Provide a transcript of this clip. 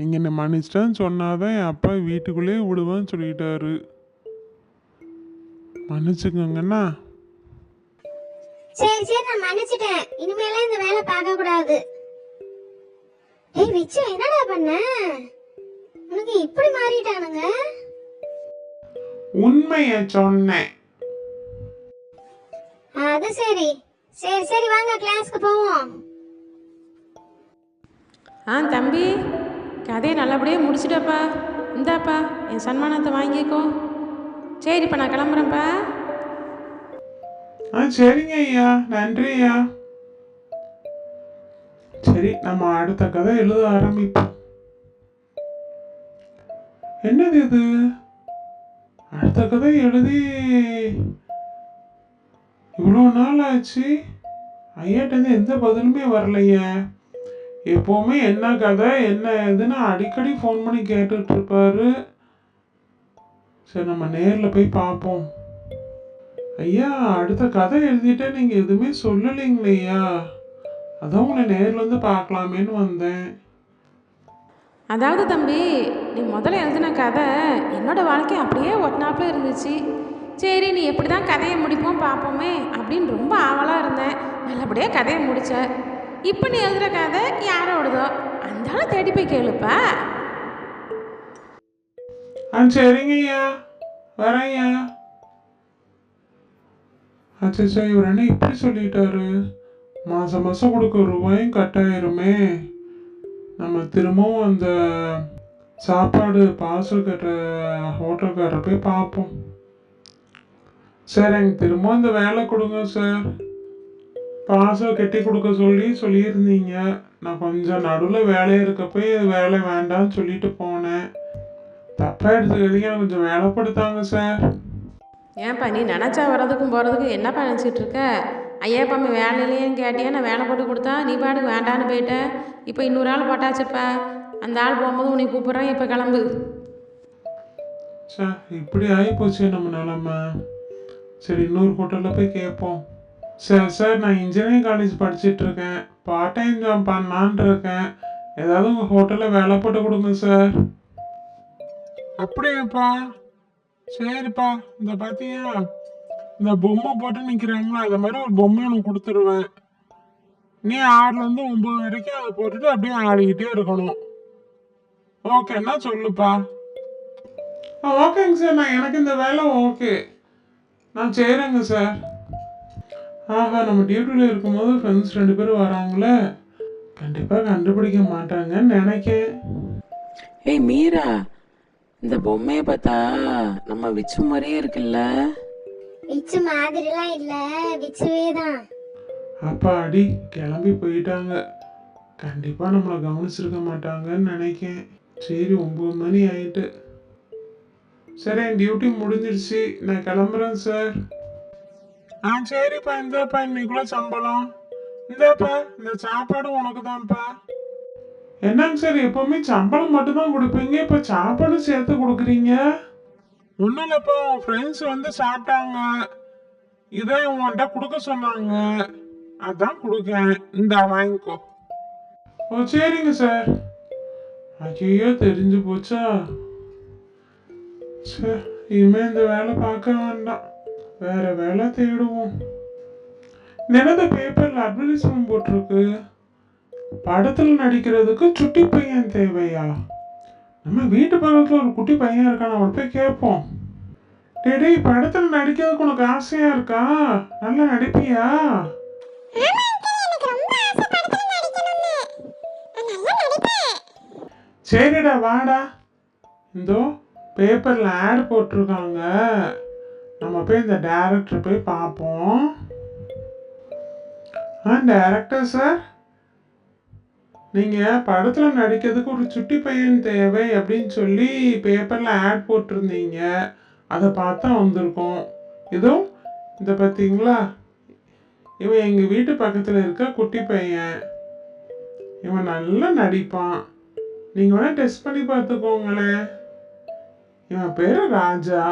நீங்கள் என்ன மன்னிச்சிட்டேன்னு சொன்னாதான் என் அப்பா வீட்டுக்குள்ளேயே விடுவேன்னு சொல்லிட்டாரு. மன்னிச்சுக்கோங்கண்ணா. சரி சரி நான் மன்னிச்சிட்டேன். இனிமேலாம் இந்த வேலை பார்க்க கூடாது. ஏய் விச்சு என்னடா பண்ண? உனக்கு இப்படி மாறிட்டானுங்க? உண்மையை சொன்னேன். அது சரி. சரி சரி வாங்க கிளாஸ்க்கு போவோம். ஆ தம்பி. கதையை நல்லபடியாக முடிச்சிட்டப்பா. இந்தாப்பா என் சன்மானத்தை வாங்கிக்கோ. சரிப்பா நான் கிளம்புறேன்ப்பா. ஆ சரிங்க ஐயா. நன்றி ஐயா. சரி நம்ம அடுத்த கதை எழுத ஆரம்பிப்போம். என்னது இது? அடுத்த கதை எழுதி இவ்வளோ நாள் ஆச்சு? ஐயாட்டேருந்து எந்த பதிலுமே வரலையே. எப்போவுமே என்ன கதை என்ன ஏதுன்னு அடிக்கடி ஃபோன் பண்ணி கேட்டுட்ருப்பாரு. சரி நம்ம நேரில் போய் பார்ப்போம். ஐயா அடுத்த கதை எழுதிட்டு நீங்கள் எதுவுமே சொல்லலைங்களேயா அதான் உங்களை நேரில் வந்து பார்க்கலாமேன்னு வந்தேன். அதாவது தம்பி நீ முதல்ல எழுதின கதை என்னோட வாழ்க்கை அப்படியே ஒட்டினாப்பில் இருந்துச்சு. சரி நீ எப்படி தான் கதையை முடிப்போம் பார்ப்போமே அப்படின்னு ரொம்ப ஆவலாக இருந்தேன். நல்லபடியாக கதையை முடித்தேன் இப்போ நீ எழுதுகிற கதை யாரோடதோ? அந்த தேடி போய் கேளுப்பா. ஆ சரிங்க ஐயா. வரேன் அச்சா இவர் என்ன இப்படி சொல்லிட்டாரு? மாதம் மாதம் கொடுக்குற ரூபாயும் கட் ஆயிருமே நம்ம திரும்பவும் அந்த சாப்பாடு பார்சல் கட்டுற ஹோட்டல்காரரை போய் பார்ப்போம். சார் எனக்கு திரும்ப அந்த வேலை கொடுங்க சார். பார்சல் கட்டி கொடுக்க சொல்லி சொல்லியிருந்தீங்க. நான் கொஞ்சம் நடுவில் வேலை இருக்கப்போ வேலை வேண்டாம்னு சொல்லிட்டு போனேன். தப்பாக எடுத்துக்கிறதுக்கு எனக்கு கொஞ்சம் வேலைப்படுத்தாங்க சார். ஏன்ப்பா நீ நினச்சா வர்றதுக்கும் போகிறதுக்கும் என்னப்பா நினச்சிட்டு இருக்க? ஐயாப்பாம்மி வேலையிலேயும் கேட்டியா? நான் வேலை போட்டு கொடுத்தா நீ பாட்டுக்கு வேண்டான்னு போயிட்ட. இப்போ இன்னொரு ஆள் போட்டாச்சுப்பா. அந்த ஆள் போகும்போது உன்னை கூப்பிட்றேன் இப்போ கிளம்பு. சார் இப்படி ஆகிப்போச்சு நம்ம நிலமை. சரி இன்னொரு ஹோட்டலில் போய் கேட்போம் சார் சார் நான் இன்ஜினியரிங் காலேஜ் படிச்சுட்டு இருக்கேன் பார்ட் டைம் ஜாப் பண்ணலான் இருக்கேன் ஏதாவது உங்கள் ஹோட்டலில் வேலை போட்டு கொடுங்க சார். அப்படியாப்பா. சரிப்பா. இந்த பார்த்தியா இந்த பொம்மை போட்டு நிற்கிறாங்களா அது மாதிரி ஒரு பொம்மை உனக்கு கொடுத்துருவேன். நீ ஆறுலேருந்து ஒம்பது வரைக்கும் அதை போட்டுட்டு அப்படியே ஆடிக்கிட்டே இருக்கணும். ஓகேன்னா சொல்லுப்பா? ஓகேங்க சார். நான் எனக்கு இந்த வேலை ஓகே நான் செய்கிறேங்க சார். ஆஹா நம்ம டியூட்டியில் இருக்கும்போது ஃப்ரெண்ட்ஸ் ரெண்டு பேரும் வராங்களே கண்டிப்பாக கண்டுபிடிக்க மாட்டாங்கன்னு நினைக்கேன். ஏய் மீரா இந்த பொம்மையை பார்த்தா நம்ம விச்சு மாதிரியே இருக்குல்ல? விச்சு மாதிரிலாம் இல்ல விச்சுவே தான். அப்பா அடி கிளம்பி போயிட்டாங்க. கண்டிப்பாக நம்மளை கவனிச்சிருக்க மாட்டாங்கன்னு நினைக்கேன். சரி ஒம்பது மணி ஆயிட்டு. சரி என் டியூட்டி முடிஞ்சிருச்சு. நான் கிளம்புறேன் சார் ஆ சரிப்பா இந்தாப்பா இன்னைக்குள்ள சம்பளம். இந்தாப்பா இந்த சாப்பாடு உனக்கு தான்ப்பா என்னங்க சார் எப்பவுமே சம்பளம் மட்டும்தான் கொடுப்பீங்க? இப்போ சாப்பாடு சேர்த்து கொடுக்குறீங்க? ஒன்றும் இல்லைப்பா உன் ஃப்ரெண்ட்ஸ் வந்து சாப்பிட்டாங்க. இதை உன்கிட்ட கொடுக்க சொன்னாங்க. அதான் கொடுக்கேன். இந்த வாங்கிக்கோ. ஓ சரிங்க சார். ஐயோ தெரிஞ்சு போச்சா? சே இனிமே இந்த வேலை பார்க்க வேண்டாம். வேற வேலை தேடுவோம். நினைந்த பேப்பரில் அட்வர்டைஸ்மெண்ட் போட்டிருக்கு. படத்தில் நடிக்கிறதுக்கு சுட்டி பையன் தேவையா? நம்ம வீட்டு பக்கத்தில் ஒரு குட்டி பையன் இருக்கான் அவன் போய் கேட்போம். டேடி படத்தில் நடிக்கிறதுக்கு உனக்கு ஆசையா இருக்கா? நல்லா நடிப்பியா? சரிடா வாடா. இந்தோ பேப்பரில் ஆட் போட்டிருக்காங்க. நம்ம போய் இந்த டேரக்டர் போய் பார்ப்போம். ஆ டேரக்டர் சார் நீங்கள் படத்தில் நடிக்கிறதுக்கு ஒரு சுட்டி பையன் தேவை அப்படின்னு சொல்லி பேப்பரில் ஆட் போட்டிருந்தீங்க. அதை பார்த்தா வந்திருக்கோம். இதோ இந்த பார்த்தீங்களா? இவன் எங்கள் வீட்டு பக்கத்தில் இருக்க குட்டி பையன். இவன் நல்லா நடிப்பான். நீங்கள் வேணால் டெஸ்ட் பண்ணி பார்த்துக்கோங்களேன். இவன் பேர் ராஜா.